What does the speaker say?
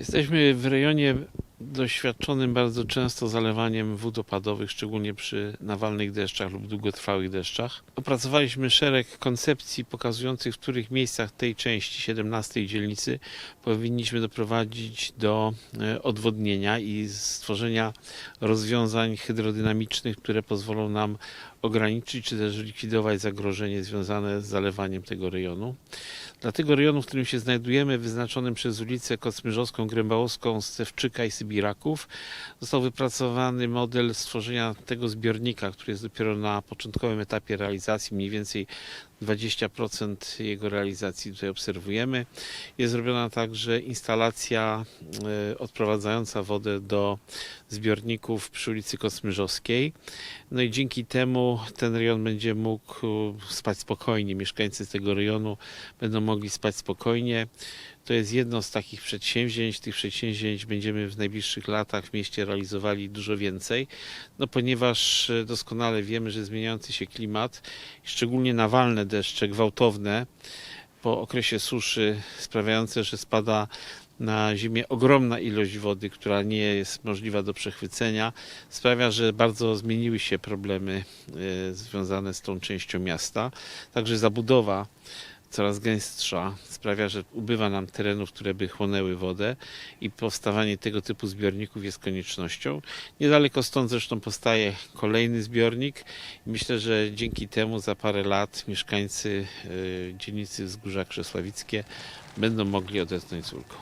Jesteśmy w rejonie doświadczonym bardzo często zalewaniem wód opadowych, szczególnie przy nawalnych deszczach lub długotrwałych deszczach. Opracowaliśmy szereg koncepcji pokazujących, w których miejscach tej części 17 dzielnicy powinniśmy doprowadzić do e, odwodnienia i stworzenia rozwiązań hydrodynamicznych, które pozwolą nam ograniczyć czy też likwidować zagrożenie związane z zalewaniem tego rejonu. Dla tego rejonu, w którym się znajdujemy, wyznaczonym przez ulicę Kosmyrzowską, Grębałowską, Stewczyka i Sybiraków, został wypracowany model stworzenia tego zbiornika, który jest dopiero na początkowym etapie realizacji, mniej więcej 20% jego realizacji tutaj obserwujemy. Jest zrobiona także instalacja e, odprowadzająca wodę do zbiorników przy ulicy Kosmyrzowskiej. No i dzięki temu ten rejon będzie mógł spać spokojnie. Mieszkańcy tego rejonu będą mogli spać spokojnie. To jest jedno z takich przedsięwzięć. Tych przedsięwzięć będziemy w najbliższych latach w mieście realizowali dużo więcej, no ponieważ e, doskonale wiemy, że zmieniający się klimat, szczególnie nawalne deszcze, gwałtowne, po okresie suszy sprawiające, że spada na ziemię ogromna ilość wody, która nie jest możliwa do przechwycenia, sprawia, że bardzo zmieniły się problemy e, związane z tą częścią miasta. Także zabudowa coraz gęstsza sprawia, że ubywa nam terenów, które by chłonęły wodę i powstawanie tego typu zbiorników jest koniecznością. Niedaleko stąd zresztą powstaje kolejny zbiornik myślę, że dzięki temu za parę lat mieszkańcy e, dzielnicy Wzgórza Krzesławickie będą mogli odetchnąć z ulgą.